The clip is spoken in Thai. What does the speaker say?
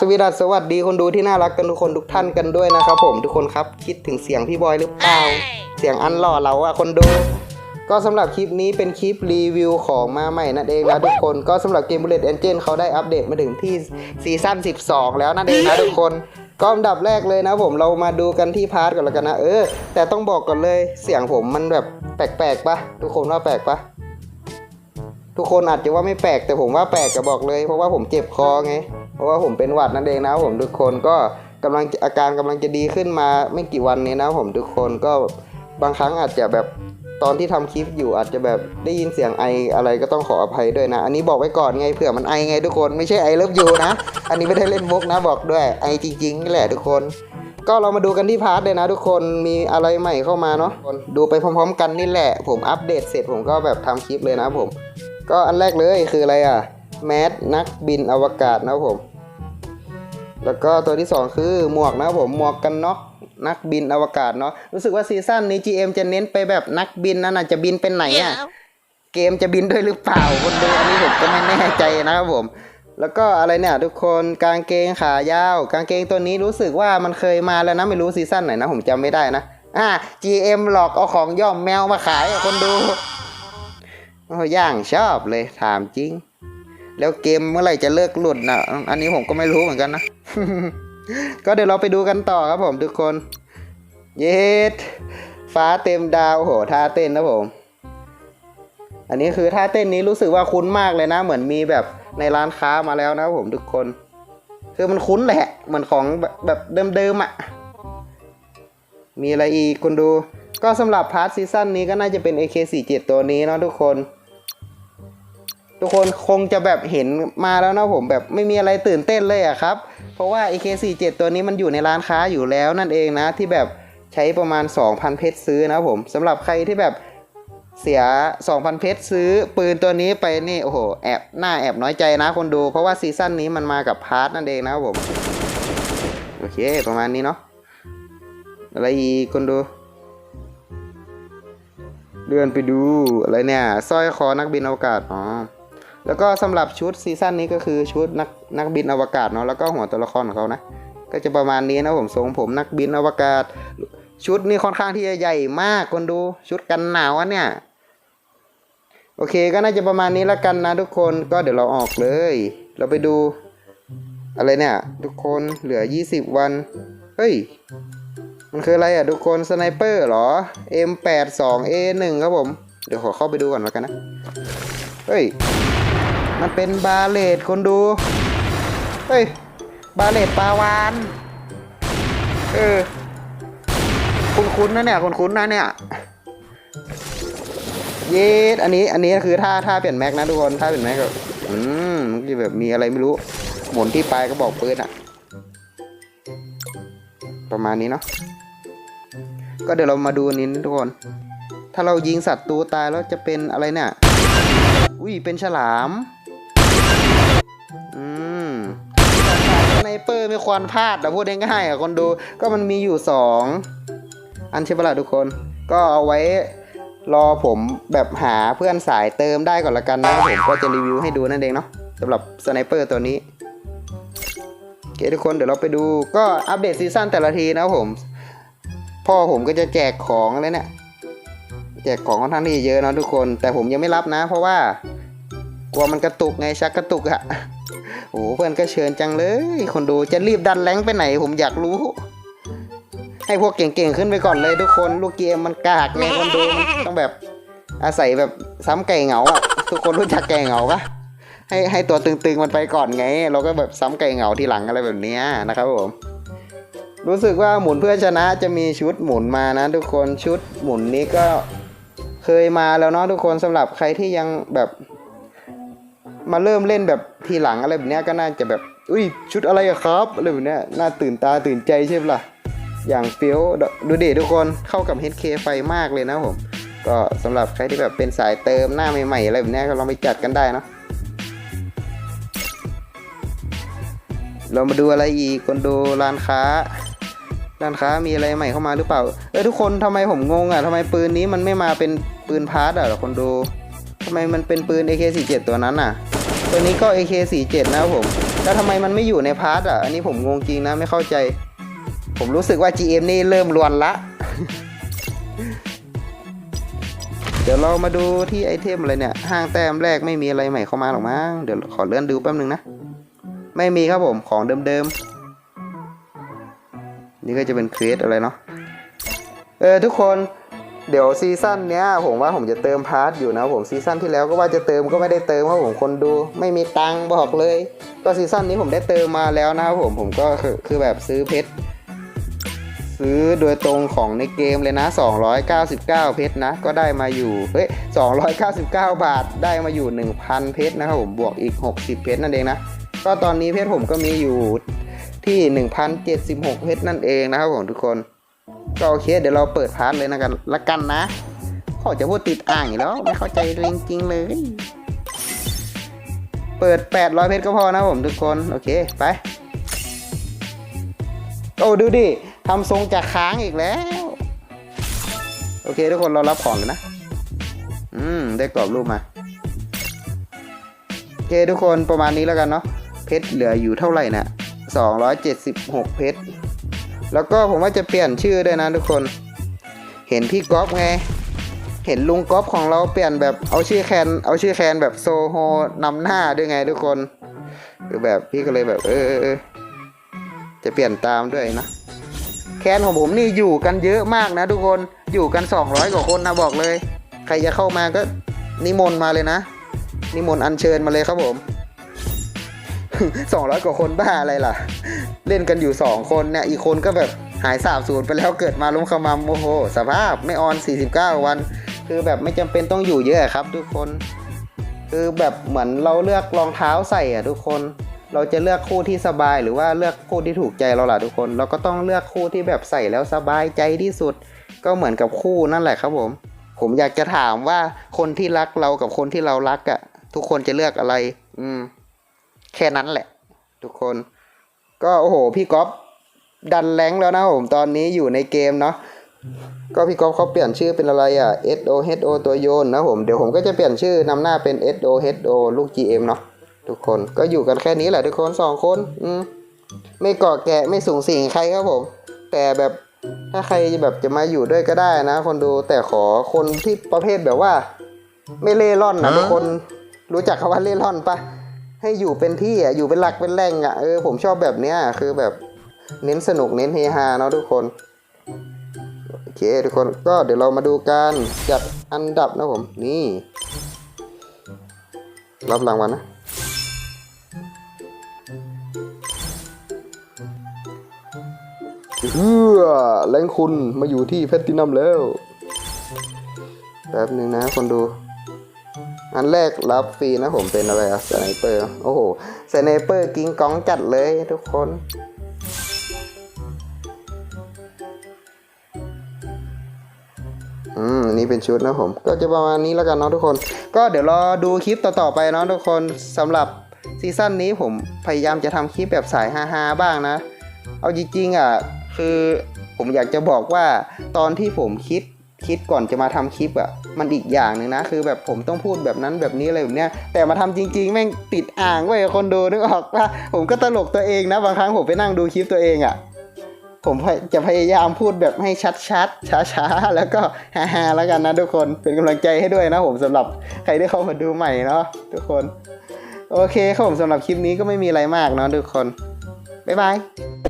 สวีดัสสวัสดีคนดูที่น่ารักกันทุกคนทุกท่านกันด้วยนะครับผมทุกคนครับคิดถึงเสียงพี่บอยหรือเปล่า เสียงอันหล่อเราอะคนดู ก็สำหรับคลิปนี้เป็นคลิปรีวิวของมาใหม่นั่นเองนะทุกคนก็สำหรับเกม Bullet Engine เขาได้อัปเดตมาถึงที่ซีซั่น12 แล้วนั่นเองนะทุกคนก็อันดับแรกเลยนะผมเรามาดูกันที่พาร์ทก่อนแล้วกันนะเออ แต่ต้องบอกก่อนเลยเสียงผมมันแบบแปลกๆปะทุกคนว่าแปลกปะทุกคนอาจจะว่าไม่แปลกแต่ผมว่าแปลกก็บอกเลย เพราะว่าผมเจ็บคอไง เพราะว่าผมเป็นหวัดนั่นเองนะผมทุกคนก็กำลังอาการกำลังจะดีขึ้นมาไม่กี่วันนี้นะผมทุกคนก็บางครั้งอาจจะแบบตอนที่ทำคลิปอยู่อาจจะแบบได้ยินเสียงไออะไรก็ต้องขออภัยด้วยนะ อันนี้บอกไว้ก่อนไงเผื่อมันไอไงทุกคนไม่ใช่ไอเลิฟยูนะ อันนี้ไม่ได้เล่นมุกนะบอกด้วยไอจริงๆนี่แหละทุกคน ก็เรามาดูกันที่พาร์ทเลยนะ ทุกคนมีอะไรใหม่เข้ามาเนาะดูไปพร้อม ๆ กันนี่แหละ ผมอัปเดตเสร็จผมก็แบบทำคลิปเลยนะผม ก็อันแรกเลยคืออะไรอะ แมสนักบินอวกาศนะครับผม แล้วก็ตัวที่สองคือหมวกนะครับผมหมวกกันน็อกนักบินอวกาศเนาะรู้สึกว่าซีซั่นนี้ GM จะเน้นไปแบบนักบินนั่นน่ะจะบินเป็นไหนอะเกมจะบินด้วยหรือเปล่าคนดูอันนี้ผมก็ไม่แน่ใจนะครับผม แล้วก็อะไรเนี่ย ทุกคนกางเกงขายาว กางเกงตัวนี้รู้สึกว่ามันเคยมาแล้วนะไม่รู้ซีซั่นไหนนะผมจำไม่ได้นะอ่า GM หลอกเอาของย่อมแมวมาขายอะคนดูโอ้ย่างชอบเลยถามจริง แล้วเกมเมื่อไหร่จะเลิกหลุดนะอันนี้ผมก็ไม่รู้เหมือนกันนะ ก็เดี๋ยวเราไปดูกันต่อครับผมทุกคน เย็ดฟ้าเต็มดาวโหท่าเต้นนะผม อันนี้คือท่าเต้นนี้รู้สึกว่าคุ้นมากเลยนะ เหมือนมีแบบในร้านค้ามาแล้วนะผมทุกคน คือมันคุ้นแหละ เหมือนของแบบแบบเดิมๆอะ่ะ มีอะไรอีกคุณดู ก็สำหรับพาร์ทซีซั่นนี้ก็น่าจะเป็น AK47 ตัวนี้เนาะทุกคน ทุกคนคงจะแบบเห็นมาแล้วนะผมแบบไม่มีอะไรตื่นเต้นเลยอะครับ เพราะว่า AK47 ตัวนี้มันอยู่ในร้านค้าอยู่แล้วนั่นเองนะ ที่แบบใช้ประมาณ 2,000 เพชรซื้อนะผมสำหรับใครที่แบบเสีย 2,000 เพชรซื้อปืนตัวนี้ไปนี่โอ้โหแอบหน้าแอบน้อยใจนะคนดู เพราะว่าซีซั่นนี้มันมากับพาร์ทนั่นเองนะครับผม โอเค ประมาณนี้เนาะอะไรอีกคนดูเลื่อนไปดูอะไรเนี่ยสร้อยคอนักบินอวกาศอ๋อ แล้วก็สำหรับชุดซีซั่นนี้ก็คือชุดนักนักบินอวกาศเนาะแล้วก็หัวตัวละครของเขานะ ก็จะประมาณนี้นะผมทรงผมนักบินอวกาศ ชุดนี้ค่อนข้างที่จะใหญ่มากคนดูชุดกันหนาวอะเนี่ยโอเคก็น่าจะประมาณนี้ละกันนะทุกคนก็เดี๋ยวเราออกเลย เราไปดู อะไรเนี่ย ทุกคนเหลือ 20 วัน เฮ้ย มันคืออะไรอะ ทุกคนสไนเปอร์เหรอ M82A1 ครับผม เดี๋ยวขอเข้าไปดูก่อนแล้วกันนะ เฮ้ย มันเป็นบาเลตคนดู เฮ้ย บาเลตปลาวาน เออ คุ้นนะเนี่ยคุ้นนะเนี่ย เยสอันนี้ อันนี้คือท่าท่าเปลี่ยนแม็กนะทุกคนท่าเปลี่ยนแม็กแบบอืมมันจะแบบมีอะไรไม่รู้ หมุนที่ปลายก็บอกปืนอะประมาณนี้เนาะ ก็เดี๋ยวเรามาดูนนี้นะทุกคน ถ้าเรายิงสัตว์ตัวตายแล้วจะเป็นอะไรเนี่ย อุ้ย เป็นฉลาม อืมสไนเปอร์ไม่ควรพลาดแต่พูดง่ายๆอะคนดูก็มันมีอยู่สองอันใช่ปะล่ะทุกคน ก็เอาไว้รอผมแบบหาเพื่อนสายเติมได้ก่อนละกันนะผมก็จะรีวิวให้ดูนั่นเองเนาะสำหรับสไนเปอร์ตัวนี้โอเคทุกคนเดี๋ยวเราไปดูก็อัปเดตซีซั่นแต่ละทีนะผม พ่อผมก็จะแจกของเลยเนี่ยแจกของค่อนข้างที่เยอะเนาะทุกคน แต่ผมยังไม่รับนะ เพราะว่ากลัวมันกระตุกไงชักกระตุกอะ โอ้หเพื่อนก็เชิญจังเลย คนดูจะรีบดันแรงไปไหน ผมอยากรู้ ให้พวกเก่งๆขึ้นไปก่อนเลยทุกคน ลูกเกมมันกากไงคนดูต้องแบบอาศัยแบบซ้ำไก่เหงาอะทุกคนรู้จักไก่เหงาปะให้ให้ตัวตึงๆมันไปก่อนไง เราก็แบบซ้ำไก่เหงาทีหลังอะไรแบบนี้นะครับผมรู้สึกว่าหมุนเพื่อชนะจะมีชุดหมุนมานะ ทุกคนชุดหมุนนี้ก็เคยมาแล้วเนาะทุกคนสำหรับใครที่ยังแบบ มาเริ่มเล่นแบบทีหลังอะไรแบบเนี้ยก็น่าจะแบบอุ้ยชุดอะไรอะครับอะไรแบบเนี้ยน่าตื่นตาตื่นใจใช่ไหมล่ะอย่างเฟี้ยวดูเดทุกคนเข้ากับ HK ไฟมากเลยนะผม ก็สำหรับใครที่แบบเป็นสายเติมหน้าใหม่ๆอะไรแบบนี้ก็ลองไปจัดกันได้นะเรามาดูอะไรอีกคนดูร้านค้า ร้านค้ามีอะไรใหม่เข้ามาหรือเปล่า เอ้ยทุกคนทำไมผมงงอะทำไมปืนนี้มันไม่มาเป็นปืนพาร์ทอะคนดูทำไมมันเป็นปืน AK47 ตัวนั้นอะ ตัวนี้ก็ AK47 นะครับผม แล้วทำไมมันไม่อยู่ในพาร์ทอะ อันนี้ผมงงจริงนะไม่เข้าใจ ผมรู้สึกว่า GM นี่เริ่มรวนละ เดี๋ยวเรามาดูที่ไอเทมอะไรเนี่ย ห้างแต้มแรกไม่มีอะไรใหม่เข้ามาหรอกมั้ง เดี๋ยวขอเลื่อนดูแป๊บนึงนะ ไม่มีครับผมของเดิมๆ นี่ก็จะเป็นเควสอะไรเนาะ เออทุกคน เดี๋ยวซีซั่นเนี้ยผมว่าผมจะเติมพาร์ทอยู่นะผมซีซั่นที่แล้วก็ว่าจะเติมก็ไม่ได้เติมเพราะผมคนดู ไม่มีตังค์บอกเลย ก็ซีซั่นนี้ผมได้เติมมาแล้วนะครับผมผมก็คือคือแบบซื้อเพชรซื้อโดยตรงของในเกมเลยนะ 299 เพชรนะ ก็ได้มาอยู่เฮ้ย299 บาทได้มาอยู่ 1,000 เพชรนะครับผมบวกอีก 60 เพชรนั่นเองนะ ก็ตอนนี้เพชรผมก็มีอยู่ที่ 1,076 เพชรนั่นเองนะครับผมทุกคน ก็โอเค เดี๋ยวเราเปิดพาร์ทเลยนะกันละกันนะขอจะพูดติดอ่างอีกแล้ว ไม่เข้าใจจริงๆเลย เปิด 800 เพชรก็พอนะผมทุกคน โอเค ไป โอ้ดูดิทำทรงจากค้างอีกแล้ว โอเค ทุกคนเรารับของเลยนะ อืม ได้กรอบรูปมา โอเค ทุกคนประมาณนี้แล้วกันเนาะเพชรเหลืออยู่เท่าไหร่น่ะ276 เพชร แล้วก็ผมว่าจะเปลี่ยนชื่อด้วยนะทุกคน เห็นพี่ก๊อฟไง เห็นลุงก๊อฟของเราเปลี่ยนแบบเอาชื่อแคนเอาชื่อแคนแบบโซโฮนำหน้าด้วยไงทุกคนคือแบบพี่ก็เลยแบบ เออเออจะเปลี่ยนตามด้วยนะ แคนของผมนี่อยู่กันเยอะมากนะทุกคนอยู่กัน 200 กว่าคนนะบอกเลย ใครจะเข้ามาก็นิมนต์มาเลยนะ นิมนต์อัญเชิญมาเลยครับผม 200 กว่าคนบ้าอะไรล่ะ เล่นกันอยู่ 2 คนเนี่ยอีกคนก็แบบหายสาบสูญไปแล้วเกิดมาล้มขมำโอ้โห สภาพไม่ออน 49 วัน คือแบบไม่จำเป็นต้องอยู่เยอะครับ ทุกคน คือแบบเหมือนเราเลือกรองเท้าใส่อะทุกคนเราจะเลือกคู่ที่สบายหรือว่าเลือกคู่ที่ถูกใจเราล่ะทุกคน เราก็ต้องเลือกคู่ที่แบบใส่แล้วสบายใจที่สุด ก็เหมือนกับคู่นั่นแหละครับผม ผมอยากจะถามว่าคนที่รักเรากับคนที่เรารักอะทุกคนจะเลือกอะไร อืม แค่นั้นแหละ ทุกคน ก็โอ้โห พี่ก๊อฟดันแรงค์แล้วนะผมตอนนี้อยู่ในเกมเนาะก็พี่ก๊อฟเขาเปลี่ยนชื่อเป็นอะไรอะ S O H O ตัวโยนนะผม เดี๋ยวผมก็จะเปลี่ยนชื่อนำหน้าเป็น S O H O ลูก G M เนาะทุกคนก็อยู่กันแค่นี้แหละทุกคนสองคนอืมไม่เกาะแกะไม่สูงสิงใครครับผม แต่แบบถ้าใครแบบจะมาอยู่ด้วยก็ได้นะ คนดูแต่ขอคนที่ประเภทแบบว่า ไม่เล่ร่อนนะทุกคนรู้จักคำว่าเล่ร่อนปะ ให้อยู่เป็นที่อะอยู่เป็นหลักเป็นแหล่งอะเออผมชอบแบบเนี้ยคือแบบเน้นสนุกเน้นเฮฮาเนาะทุกคนโอเคทุกคนก็เดี๋ยวเรามาดูการจัดอันดับนะผมนี่รับรางวัลนะเฮือแรงคุณมาอยู่ที่แพตตินัมแล้ว แป๊บหนึ่งนะคนดู อันแรกรับฟรีนะผมเป็นอะไรอะสไนเปอร์โอ้โหสไนเปอร์กิงกองจัดเลยทุกคนอืมนี่เป็นชุดนะผม ก็จะประมาณนี้แล้วกันเนาะทุกคน ก็เดี๋ยวรอดูคลิปต่อๆไปเนาะทุกคนสำหรับซีซั่นนี้ผมพยายามจะทำคลิปแบบสายฮาๆบ้างนะ เอาจริงๆอะคือผมอยากจะบอกว่าตอนที่ผมคิด คิดก่อนจะมาทำคลิปอะมันอีกอย่างหนึ่งนะ คือแบบผมต้องพูดแบบนั้นแบบนี้อะไรแบบเนี้ยแต่มาทำจริง ๆ แม่งติดอ่างไว้ยคนดูนึกออกปะผมก็ตลกตัวเองนะ บางครั้งผมไปนั่งดูคลิปตัวเองอะผมจะพยายามพูดแบบให้ชัดๆ ช้าๆ แล้วก็ฮาๆ แล้วกันนะทุกคน เป็นกำลังใจให้ด้วยนะผมสำหรับใครที่เข้ามาดูใหม่เนาะทุกคน โอเคครับผมสำหรับคลิปนี้ก็ไม่มีอะไรมากเนาะทุกคน บ๊ายบาย